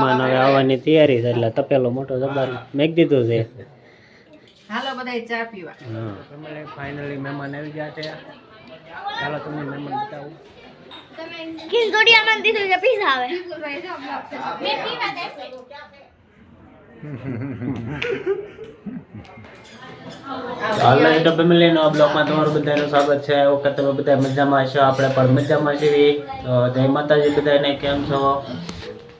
મહેમાન હવે આવવાની તૈયારી છે એટલે તપેલો મોટો જબર. મેક દીધું છે. હાલો બધાય ચા પીવા. હા ફાઇનલી મહેમાન આવી ગયા છે. ચાલો તમને મહેમાન બતાવું. ખીચડીયામાં દીધું છે પીઝા આવે ઓનલાઈન ટોપ ફેમિલીનો બ્લોગમાં તમારું બધાનું સ્વાગત છે. આ વખત તમે બધા મજામાં છો આપણે પણ મજામાં છીએ. તો જય માતાજી બધાને કેમ છો?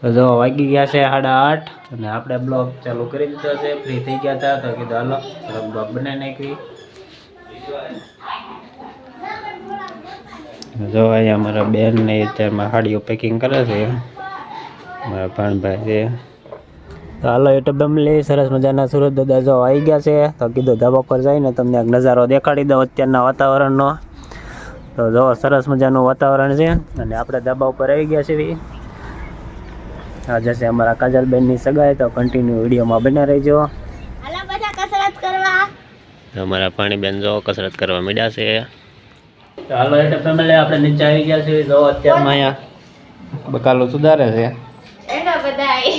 જો વાગી ગયા છે સાડા આઠ અને આપણે બ્લોગ ચાલુ કરી દીધો છે. ફ્રી થઈ ગયા હતા તો કીધું હાલો બ્લોગ બનાવી નાખી જો અહીંયા અમારા બેન ને અત્યારમાં હાડીઓ પેકિંગ કરે છે. મારા ભાણભાઈ છે. તો હાલો યુટ્યુબ ફેમિલી સરસ મજાના સુરત દાદા જો આવી ગયા છે. તો કીધું ધાબા પર જઈને તમને એક નજારો દેખાડી દઉં અત્યારના વાતાવરણનો. તો જો સરસ મજાનું વાતાવરણ છે અને આપણે ધાબા ઉપર આવી ગયા છીએ. આજે જશે અમારા કાજલબેનની સગાઈ તો કન્ટિન્યુ વિડીયોમાં બને રહેજો. હાલો બધા કસરત કરવા. અમારા પાણીબેન જો કસરત કરવા માંડ્યા છે. હાલો એટલે ફેમિલી આપણે નીચે આવી ગયા છીએ. જો અત્યારમાં અહીંયા બકાલો સુધારે છે. એનો બધાય.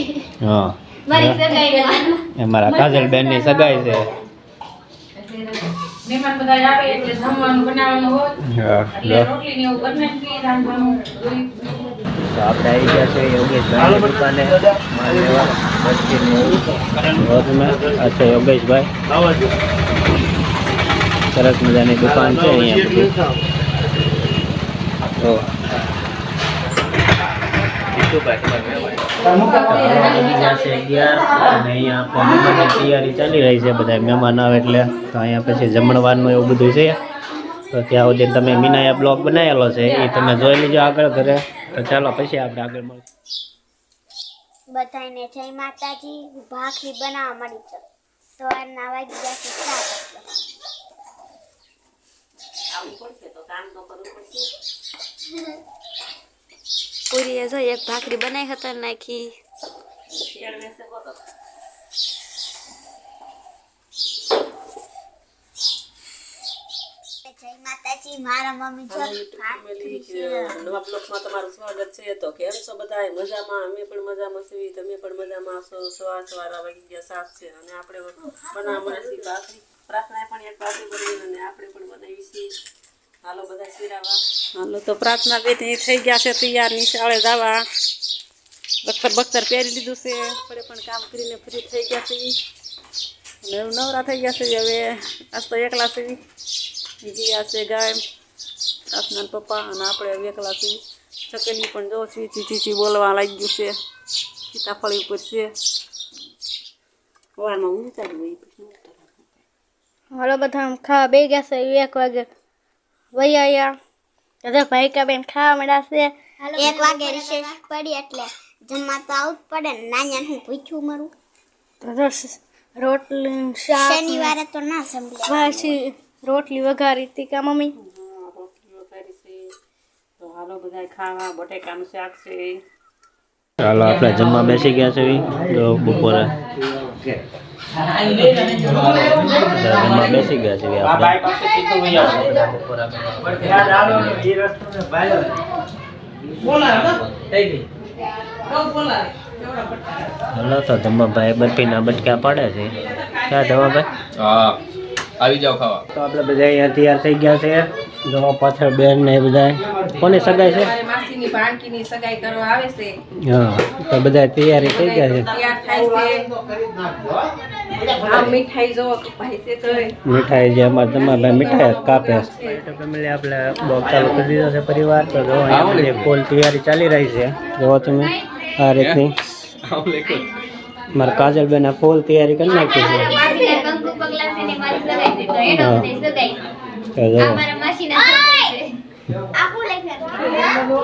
હા. મારી સગાઈમાં. એ મારા કાજલબેનની સગાઈ છે. મહેમાન બધા આવે એટલે જમવાનું બનાવવાનું હોય એટલે રોટલી ને એવું બને કે રાંધવાનું. આપણે આવી ગયા છે યોગેશભાઈની દુકાને. માલ લેવા બસ્તીની રોજમાં આ છે યોગેશભાઈ. સરસ મજાની દુકાન છે અહીંયા બધી. તો તૈયારી ચાલી રહી છે બધા મહેમાન આવે એટલે. તો અહીંયા પછી જમણવારનું એવું બધું છે. તો ત્યાં સુધી તમે મીનાયા બ્લોગ બનાવેલો છે એ તમે જોઈ લેજો આગળ ઘરે. તો ચાલો પછી આપણે આગળ મળીશું બધાને જય માતાજી ભાખરી બનાવવા મળી છે. સવારના વાગી ગયા છે સાત પૂરી જો એક ભાખરી બનાવી હતી નાખી. જય માતાજી મારા મમ્મી જો નવા બ્લોકમાં તમારું સ્વાગત છે. તો કેમ છો બધા મજામાં? અમે પણ મજામાં છીએ. તમે પણ મજામાં છો સવાર સવાર વાગી ગયા સાત છે. અને આપણે બનાવવા છીએ ભાખરી. પ્રાર્થના પણ એક ભાખરી બની અને આપણે પણ બનાવી છીએ. હાલો બધા શીરાવા. હાલો તો પ્રાર્થના બે થઈ ગયા છે તૈયાર નિશાળે જવા. બખ્તર બખ્તર પહેરી લીધું છે. આપણે પણ કામ કરીને ફ્રી થઈ ગયા છે અને હવે નવરા થઈ ગયા છે હવે આજ તો એકલા છે. ગયા છે ગાય. પ્રાર્થના પપ્પા અને આપણે હવે એકલા છીએ. ચકેલી પણ જો ચીચી ચીચી બોલવા લાગ્યું છે. સીતાફળી ઉપર છે. સવારમાં ઊંઘ ચાલુ હોય પછી ઊંઘ ચાલુ. હાલો બધા આમ ખાવા બે ગયા છે એક વાગે વહી આયા. બધા ભાઈ કા બેન ખાવા મળ્યા છે. એક વાગે રિસેસ પડી એટલે જમવા તો આવું જ પડે ને નાન્યા હું પૂછ્યું મારું? રોટલી શાક શનિવારે તો ના સંભળાય. ભાજી રોટલી વઘારી હતી કા મમ્મી? રોટલી વઘારી છે. તો હાલો બધા ખાવા બટેકાનું શાક છે. ચાલો આપણે જમવા બેસી ગયા છે તો બપોરે. જમવા બેસી ગયા છે હલો તો ધમાભાઈ બરફીના બટકા પાડે છે. ક્યાં ધમાભાઈ હા આવી જાઓ ખાવા. તો આપણે બધા અહીંયા તૈયાર થઈ ગયા છે. જો પાછળ બેન ને બધા કોની સગાઈ છે? ભાણકીની સગાઈ કરવા આવે છે. હા તો બધા તૈયારી થઈ ગયા છે. તૈયાર થાય છે. આ મીઠાઈ છે જે અમારે તમારે મીઠાઈ કાપે. છે. ફેમિલી આપણે બ્લોગ ચાલુ કરી દીધો છે પરિવાર તો જો અહીંયા તૈયારી ચાલી રહી છે. જો તમે આ રીતની. મારા કાજલબેન આ ફૂલ તૈયારી કરી નાખી છે કંકુ પગલા છે ને મારી સગાઈ છે તો એનો હા. બધાય સગાઈ તો જો મારા માસીના સગાઈ છે આખું લઈ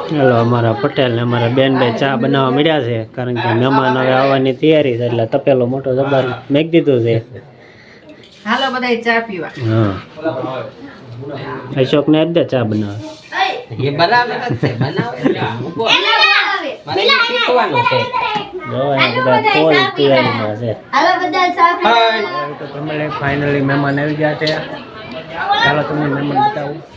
ચાલો અમારા પટેલ ને અમારા બેન બે ચા બનાવવા મળ્યા છે કારણ કે મહેમાન હવે આવવાની તૈયારી છે એટલે તપેલો મોટો જબર મેક દીધું છે. હાલો બધા ચા પીવા. હા. અશોક ને દે ચા બનાવે. એ બરાબર છે બનાવે શીખવાનું છે. ફાઇનલી મહેમાન આવી ગયા છે. ચાલો તમને મહેમાન બતાવું.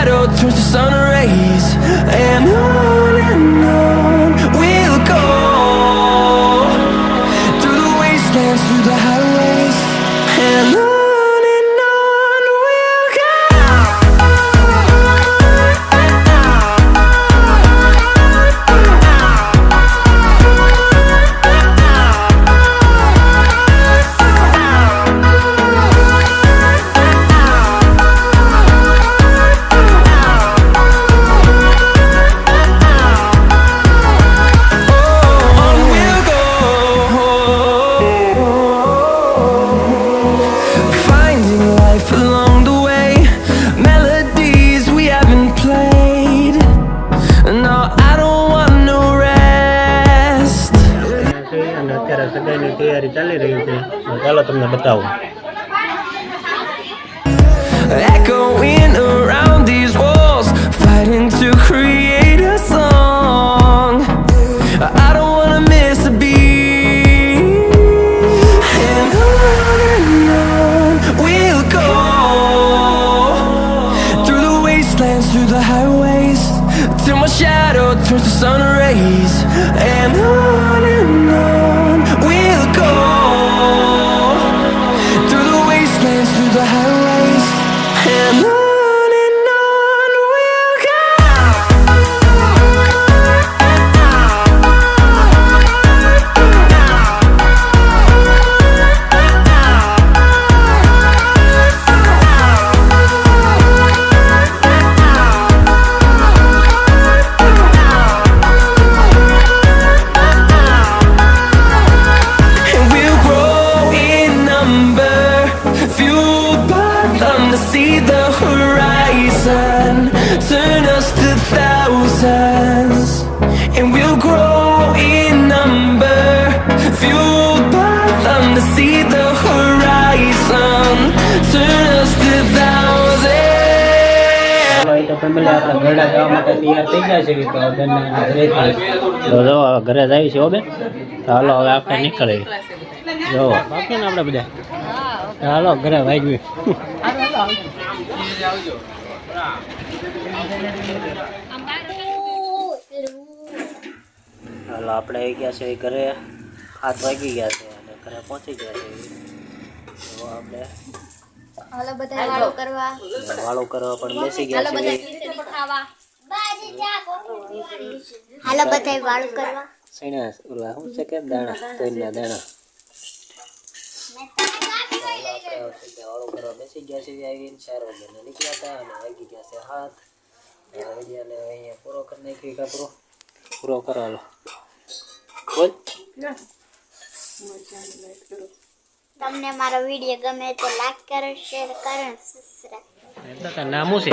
turns to sun અત્યારે સગાઈની તૈયારી ચાલી રહી છે તો ચાલો તમને બતાવું Echoing around these walls, fighting to create a song. I don't wanna miss a beat. And on and on we'll go through the wastelands, through the highways, till my shadow turns to sun rays. And on Family આપણે ઘરડા જવા માટે તૈયાર થઈ ગયા છે તો ઘરેથી તો જો, હવે ઘરે જાય છે હો બેન? હાલો, હવે આપણે નીકળીએ. જો, બાકી ને આપણે બધા? હાલો, ઘરે વાગ્યું. હાલો, આપણે આવી ગયા છે ઘરે. હાથ વાગી ગયા છે અને ઘરે પહોંચી ગયા છે. આપણે હાલો બધા વાળો કરવા. વાળો કરવા પણ બેસી ગયા છે. હાલો બધા વાળું કરવા. સૈના ઓલા શું છે કે દાણા? તૈરના દાણા. વાળો કરવા બેસી ગયા છે આવીને ચાર વાગ્યાના નીકળ્યા હતા અને વાગી ગયા છે હાથ વિડીયોને અહીંયા પૂરો કરી. નાખ્યો કાપરો પૂરો કરાલો બોલ તમને મારો વીડિયો ગમે તો લાઈક કરો શેર કરો સબસ્ક્રાઇબ નામ છે.